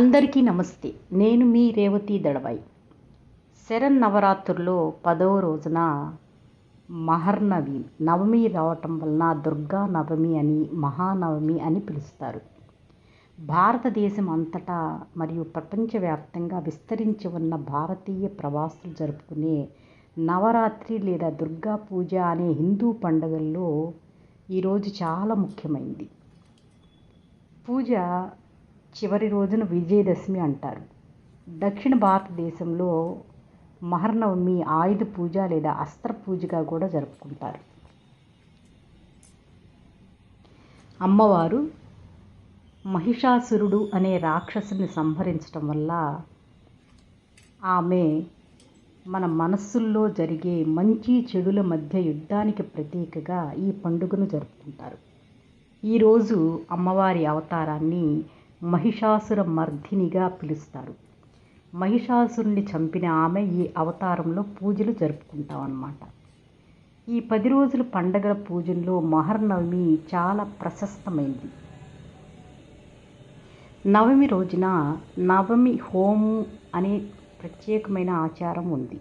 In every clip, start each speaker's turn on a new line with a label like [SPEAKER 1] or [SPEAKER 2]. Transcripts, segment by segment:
[SPEAKER 1] అందరికీ నమస్తే. నేను మీ రేవతి దళవాయి. శరన్నవరాత్రుల్లో పదవ రోజున మహర్నవి నవమి రావటం వలన దుర్గా నవమి అని మహానవమి అని పిలుస్తారు. భారతదేశం అంతటా మరియు ప్రపంచవ్యాప్తంగా విస్తరించి ఉన్న భారతీయ ప్రవాసులు జరుపుకునే నవరాత్రి లేదా దుర్గా పూజ అనే హిందూ పండుగల్లో ఈరోజు చాలా ముఖ్యమైంది. పూజ చివరి రోజున విజయదశమి అంటారు. దక్షిణ భారతదేశంలో మహర్నవమి ఆయుధ పూజ లేదా అస్త్ర పూజగా కూడా జరుపుకుంటారు. అమ్మవారు మహిషాసురుడు అనే రాక్షసుని సంహరించడం వల్ల ఆమె మన మనస్సుల్లో జరిగే మంచి చెడుల మధ్య యుద్ధానికి ప్రతీకగా ఈ పండుగను జరుపుకుంటారు. ఈరోజు అమ్మవారి అవతారాన్ని మహిషాసుర మర్దినిగా పిలుస్తారు. మహిషాసురుణ్ణి చంపిన ఆమె ఈ అవతారంలో పూజలు జరుపుకుంటాం అన్నమాట ఈ పది రోజుల పండగల పూజల్లో మహర్నవమి చాలా ప్రశస్తమైంది. నవమి రోజున నవమి హోము అనే ప్రత్యేకమైన ఆచారం ఉంది.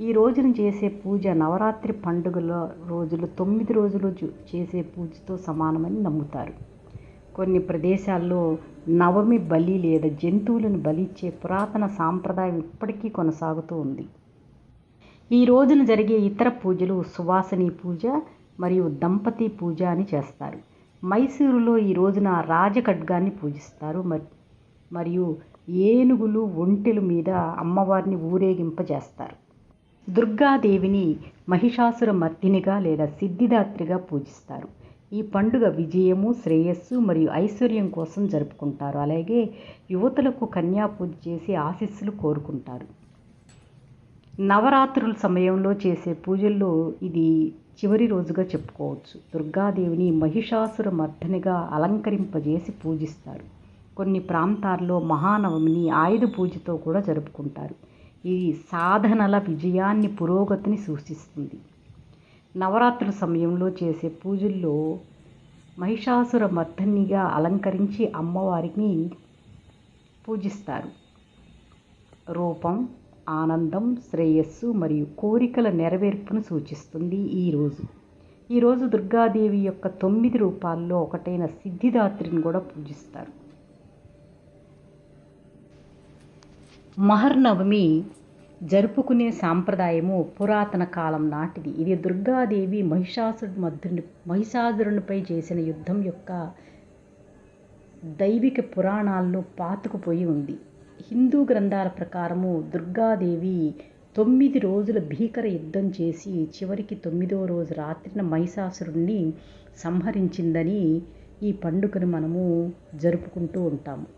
[SPEAKER 1] ఈ రోజున చేసే పూజ నవరాత్రి పండుగల రోజులు తొమ్మిది రోజులు చేసే పూజతో సమానమని నమ్ముతారు. కొన్ని ప్రదేశాల్లో నవమి బలి లేదా జంతువులను బలిచ్చే పురాతన సాంప్రదాయం ఇప్పటికీ కొనసాగుతూ ఉంది. ఈ రోజున జరిగే ఇతర పూజలు సువాసని పూజ మరియు దంపతి పూజ అని చేస్తారు. మైసూరులో ఈ రోజున రాజఖడ్గాన్ని పూజిస్తారు. మరియు ఏనుగులు ఒంటెల మీద అమ్మవారిని ఊరేగింపజేస్తారు. దుర్గాదేవిని మహిషాసుర మర్దినిగా లేదా సిద్ధిదాత్రిగా పూజిస్తారు. ఈ పండుగ విజయము శ్రేయస్సు మరియు ఐశ్వర్యం కోసం జరుపుకుంటారు. అలాగే యువతులకు కన్యా పూజ చేసి ఆశీస్సులు కోరుకుంటారు. నవరాత్రుల సమయంలో చేసే పూజల్లో ఇది చివరి రోజుగా చెప్పుకోవచ్చు. దుర్గాదేవిని మహిషాసుర మర్ధనిగా అలంకరింపజేసి పూజిస్తారు. కొన్ని ప్రాంతాల్లో మహానవమిని ఆయుధ పూజతో కూడా జరుపుకుంటారు. ఇది సాధనల విజయాన్ని పురోగతిని సూచిస్తుంది. నవరాత్రుల సమయంలో చేసే పూజల్లో మహిషాసుర మర్దనిగా అలంకరించి అమ్మవారిని పూజిస్తారు. రూపం ఆనందం శ్రేయస్సు మరియు కోరికల నెరవేర్పును సూచిస్తుంది ఈరోజు ఈరోజు దుర్గాదేవి యొక్క తొమ్మిది రూపాల్లో ఒకటైన సిద్ధిదాత్రిని కూడా పూజిస్తారు. మహర్నవమి జరుపుకునే సాంప్రదాయము పురాతన కాలం నాటిది. ఇది దుర్గాదేవి మహిషాసురుడు మధ్యుని మహిషాసురునిపై చేసిన యుద్ధం యొక్క దైవిక పురాణాల్లో పాతుకుపోయి ఉంది. హిందూ గ్రంథాల ప్రకారము దుర్గాదేవి తొమ్మిది రోజుల భీకర యుద్ధం చేసి చివరికి తొమ్మిదవ రోజు రాత్రిన మహిషాసురుణ్ణి సంహరించిందని ఈ పండుగను మనము జరుపుకుంటూ ఉంటాము.